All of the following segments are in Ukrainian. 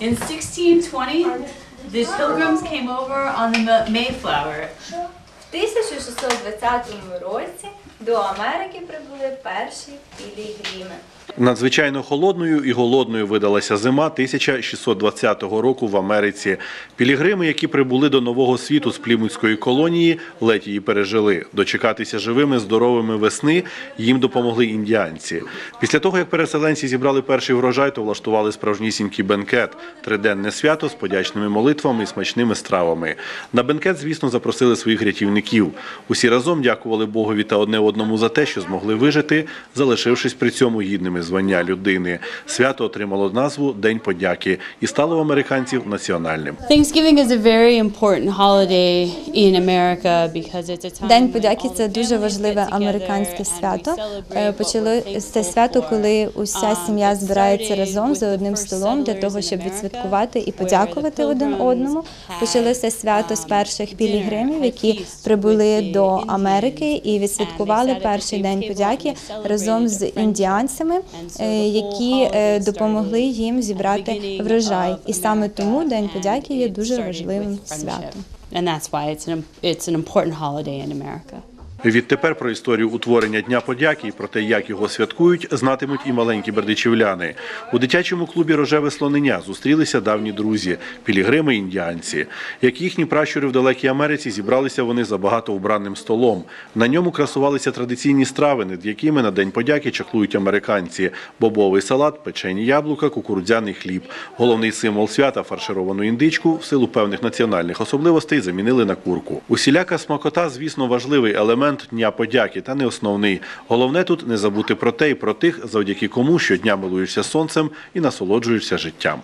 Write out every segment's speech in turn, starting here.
In 1620, the pilgrims came over on the Ma- Mayflower. В 1620 році до Америки прибули перші пілігрими. Надзвичайно холодною і голодною видалася зима 1620 року в Америці. Пілігрими, які прибули до нового світу з плімутської колонії, ледь її пережили. Дочекатися живими, здоровими весни їм допомогли індіанці. Після того, як переселенці зібрали перший врожай, то влаштували справжнісінький бенкет триденне свято з подячними молитвами і смачними стравами. На бенкет, звісно, запросили своїх рятівників. Усі разом дякували Богові та одне одному за те, що змогли вижити, залишившись при цьому гідними звання людини. Свято отримало назву День подяки і стало в американців національним. День подяки це дуже важливе американське свято. Е, we're це свято, коли уся Um, сім'я збирається разом за одним столом для того, щоб відсвяткувати і подякувати один одному. Почалося свято з um, перших пілігримів, які прибули до Америки і відсвяткували перший день подяки разом з індіанцями, е, які е, допомогли їм зібрати врожай. І саме тому День подяки є дуже важливим святом. And that's why it's an, it's an important holiday in America. Відтепер про історію утворення Дня подяки і про те, як його святкують, знатимуть і маленькі бердичівляни. У дитячому клубі Рожеве слонення зустрілися давні друзі, пілігрими індіанці. Як їхні пращури в далекій Америці, зібралися вони за багато убранним столом. На ньому красувалися традиційні страви, над якими на День подяки чаклують американці: бобовий салат, печені яблука, кукурудзяний хліб. Головний символ свята фаршировану індичку в силу певних національних особливостей замінили на курку. Усіляка смакота, звісно, важливий елемент Дня подяки, та не основний. Головне тут не забути про те і про тих, завдяки кому щодня милуєшся сонцем і насолоджуєшся життям.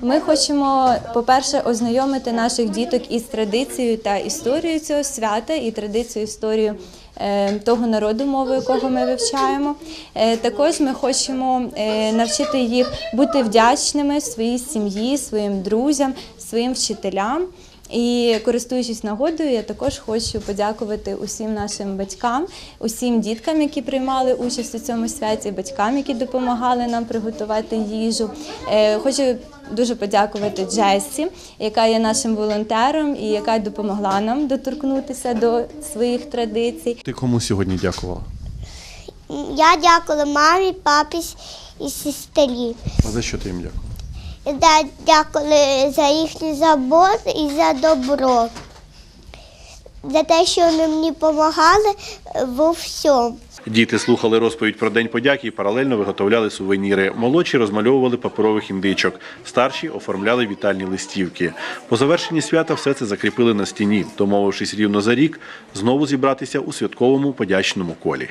Ми хочемо, по-перше, ознайомити наших діток із традицією та історією цього свята, і традицією історію е, того народу, мову якого ми вивчаємо. Е, Також ми хочемо е, навчити їх бути вдячними своїй сім'ї, своїм друзям, своїм вчителям. І користуючись нагодою, я також хочу подякувати усім нашим батькам, усім діткам, які приймали участь у цьому святі, батькам, які допомагали нам приготувати їжу. Е, Хочу дуже подякувати Джесі, яка є нашим волонтером і яка допомогла нам доторкнутися до своїх традицій. Ти кому сьогодні дякувала? Я дякую мамі, папі і сестрі. А за що ти їм дякувала? Дякую за їхню заботу і за добро. За те, що вони мені допомагали во всьому. Діти слухали розповідь про День подяки і паралельно виготовляли сувеніри. Молодші розмальовували паперових індичок, старші оформляли вітальні листівки. По завершенні свята все це закріпили на стіні, домовившись рівно за рік, знову зібратися у святковому подячному колі.